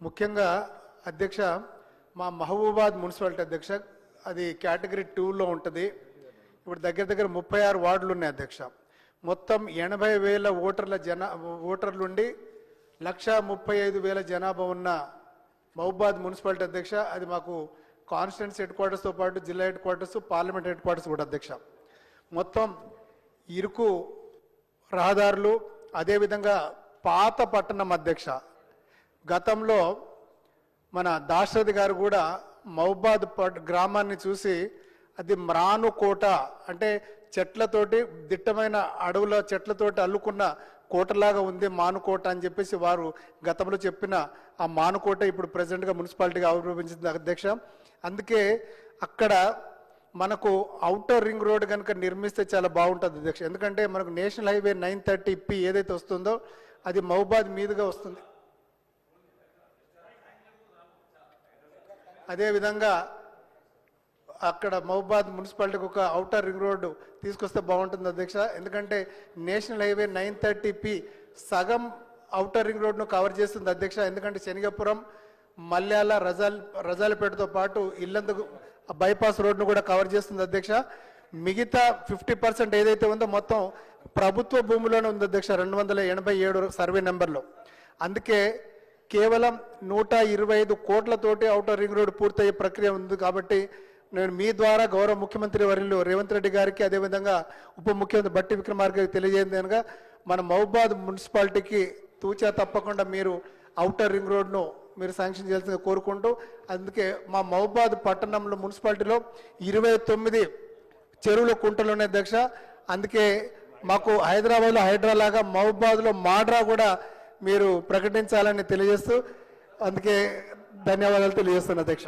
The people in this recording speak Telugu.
ముఖ్యంగా అధ్యక్ష మా మహబూబాద్ మున్సిపాలిటీ అధ్యక్ష అది కేటగిరీ టూలో ఉంటుంది. ఇప్పుడు దగ్గర దగ్గర ముప్పై ఆరు వార్డులు ఉన్నాయి అధ్యక్ష. మొత్తం ఎనభై వేల ఓటర్ల జనా ఓటర్లుండి లక్ష ముప్పై ఐదు వేల జనాభా ఉన్న మహబూబాద్ మున్సిపాలిటీ అధ్యక్ష అది మాకు కాన్స్టిట్యూన్స్ హెడ్ క్వార్టర్స్తో పాటు జిల్లా headquarters parliament headquarters కూడా అధ్యక్ష. మొత్తం ఇరుకు రహదారులు అదేవిధంగా పాత పట్టణం అధ్యక్ష. గతంలో మన దాశరథి గారు కూడా మహబాద్ పట్ గ్రామాన్ని చూసి అది మ్రాను కోట అంటే చెట్లతోటి దిట్టమైన అడవుల చెట్లతోటి అల్లుకున్న కోటలాగా ఉంది మానుకోట అని చెప్పేసి వారు గతంలో చెప్పిన ఆ మానుకోట ఇప్పుడు ప్రజెంట్గా మున్సిపాలిటీగా ఆవిర్భవించింది అధ్యక్ష. అందుకే అక్కడ మనకు అవుటర్ రింగ్ రోడ్ కనుక నిర్మిస్తే చాలా బాగుంటుంది అధ్యక్ష. ఎందుకంటే మనకు national highway nine thirty P ఏదైతే వస్తుందో అది మహబాద్ మీదుగా వస్తుంది. అదేవిధంగా అక్కడ మహబాద్ మున్సిపాలిటీకి ఒక అవుటర్ రింగ్ రోడ్డు తీసుకొస్తే బాగుంటుంది అధ్యక్ష. ఎందుకంటే national highway nine thirty P సగం అవుటర్ రింగ్ రోడ్ను కవర్ చేస్తుంది అధ్యక్ష. ఎందుకంటే శనిగపురం మల్యాల రజాల్ రజాలపేటతో పాటు ఇల్లందు బైపాస్ రోడ్ను కూడా కవర్ చేస్తుంది అధ్యక్ష. మిగతా ఫిఫ్టీ పర్సెంట్ ఏదైతే ఉందో మొత్తం ప్రభుత్వ భూమిలోనే ఉంది అధ్యక్ష రెండు వందల ఎనభై ఏడు సర్వే నెంబర్లో. అందుకే కేవలం నూట ఇరవై ఐదు కోట్లతోటి అవుటర్ రింగ్ రోడ్ పూర్తయ్యే ప్రక్రియ ఉంది కాబట్టి నేను మీ ద్వారా గౌరవ ముఖ్యమంత్రి వర్యులు రేవంత్ రెడ్డి గారికి అదేవిధంగా ఉప ముఖ్యమంత్రి బట్టి విక్రమార్క తెలియజేయగా అనగా మన మహబాద్ మున్సిపాలిటీకి తూచా తప్పకుండా మీరు అవుటర్ రింగ్ రోడ్ను మీరు శాంక్షన్ చేయాల్సిందిగా కోరుకుంటూ అందుకే మా మహబాద్ పట్టణంలో మున్సిపాలిటీలో ఇరవై తొమ్మిది చెరువుల కుంటలు ఉన్నాయి దక్ష అందుకే మాకు హైదరాబాద్లో హైడ్రా లాగా మహబాద్లో మాడ్రా కూడా మీరు ప్రకటించాలని తెలియజేస్తూ అందుకే ధన్యవాదాలు తెలియజేస్తున్నా అధ్యక్ష.